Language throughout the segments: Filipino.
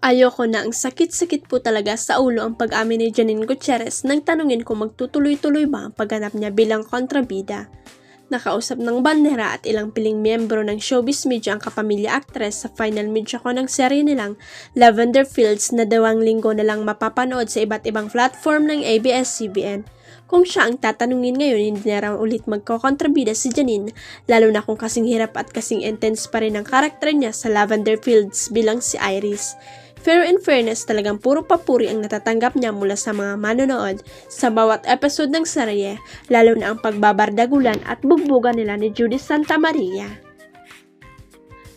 Ayoko na ang sakit-sakit po talaga sa ulo ang pag-amin ni Janine Gutierrez nang tanungin kung magtutuloy-tuloy ba ang pagganap niya bilang kontrabida. Nakausap ng bandera at ilang piling miyembro ng showbiz media ang kapamilya actress sa final media ko ng serye nilang Lavender Fields na dawang linggo na lang mapapanood sa iba't ibang platform ng ABS-CBN. Kung siya ang tatanungin ngayon, hindi na raw ulit magkokontrabida si Janine, lalo na kung kasing hirap at kasing intense pa rin ang karakter niya sa Lavender Fields bilang si Iris. Fair in fairness, talagang puro papuri ang natatanggap niya mula sa mga manonood sa bawat episode ng serye, lalo na ang pagbabardagulan at bugbugan nila ni Judy Santa Maria.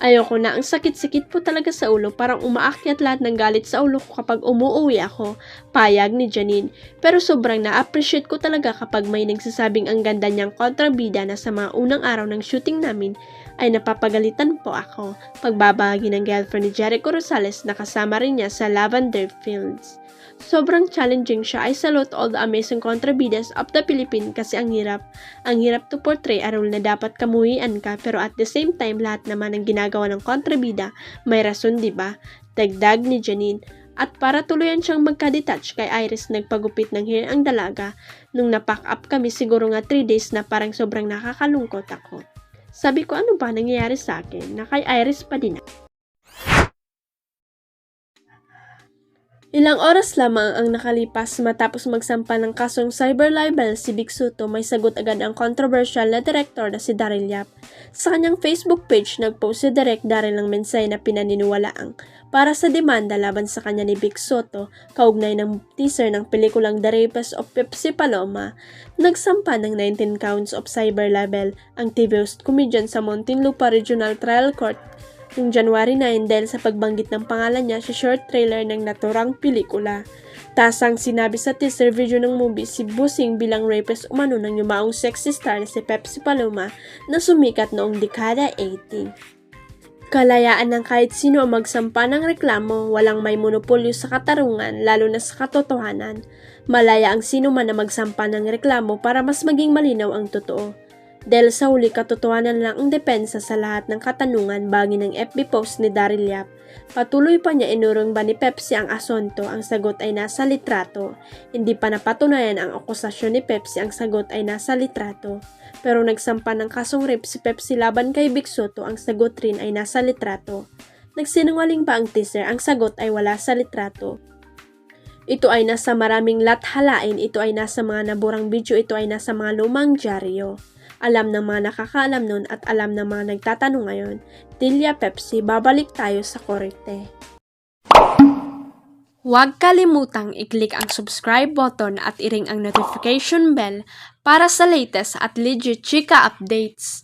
Ayoko na, ang sakit-sakit po talaga sa ulo, parang umaakyat lahat ng galit sa ulo ko kapag umuuwi ako, payag ni Janine. Pero sobrang na-appreciate ko talaga kapag may nagsasabing ang ganda niyang kontrabida na sa mga unang araw ng shooting namin ay napapagalitan po ako. Pagbabahagi ng girlfriend ni Jericho Rosales na kasama rin niya sa Lavender Fields. Sobrang challenging siya. I salute all the amazing kontrabidas of the Philippines kasi ang hirap. Ang hirap to portray a role na dapat kamuhian ka pero at the same time lahat naman ng ginagawa ng kontrabida may rason, di ba? Dagdag ni Janine. At para tuluyan siyang magka-detach kay Iris nagpagupit ng ang dalaga, nung napack up kami siguro nga 3 days na parang sobrang nakakalungkot ako. Sabi ko ano ba nangyayari sa akin na kay Iris pa din Ilang oras lamang ang nakalipas matapos magsampa ng kasong cyber libel si Big Soto may sagot agad ang controversial na director na si Daryl Yap. Sa kanyang Facebook page, nagpost si Direk Daryl ng mensahe na pinaniniwalaang para sa demanda laban sa kanya ni Big Soto, kaugnay ng teaser ng pelikulang The Rapist of Pepsi Paloma, nagsampa ng 19 counts of cyber libel ang TV host comedian sa Muntinlupa Regional Trial Court noong January 9 dahil sa pagbanggit ng pangalan niya sa short trailer ng naturang pelikula. Tasang sinabi sa teaser video ng movie si Busing bilang rapist umano ng yumaong sexy star na si Pepsi Paloma na sumikat noong dekada 80. Kalayaan ng kahit sino ang magsampa ng reklamo, walang may monopolyo sa katarungan, lalo na sa katotohanan. Malaya ang sino man na magsampa ng reklamo para mas maging malinaw ang totoo. Dahil sa huli katotohanan lang ang depensa sa lahat ng katanungan bagi ng FB post ni Daryl Yap. Patuloy pa niya inurong ba ni Pepsi ang asunto, ang sagot ay nasa litrato. Hindi pa napatunayan ang akusasyon ni Pepsi, ang sagot ay nasa litrato. Pero nagsampa ng kasong rape si Pepsi laban kay Big Soto, ang sagot rin ay nasa litrato. Nagsinungaling ba ang teaser, ang sagot ay wala sa litrato. Ito ay nasa maraming lathalain, ito ay nasa mga naburang video, ito ay nasa mga lumang dyaryo. Alam ng mga nakakaalam nun at alam ng mga nagtatanong ngayon, Tilya Pepsi, babalik tayo sa korte. Huwag kalimutang i-click ang subscribe button at i-ring ang notification bell para sa latest at legit chika updates.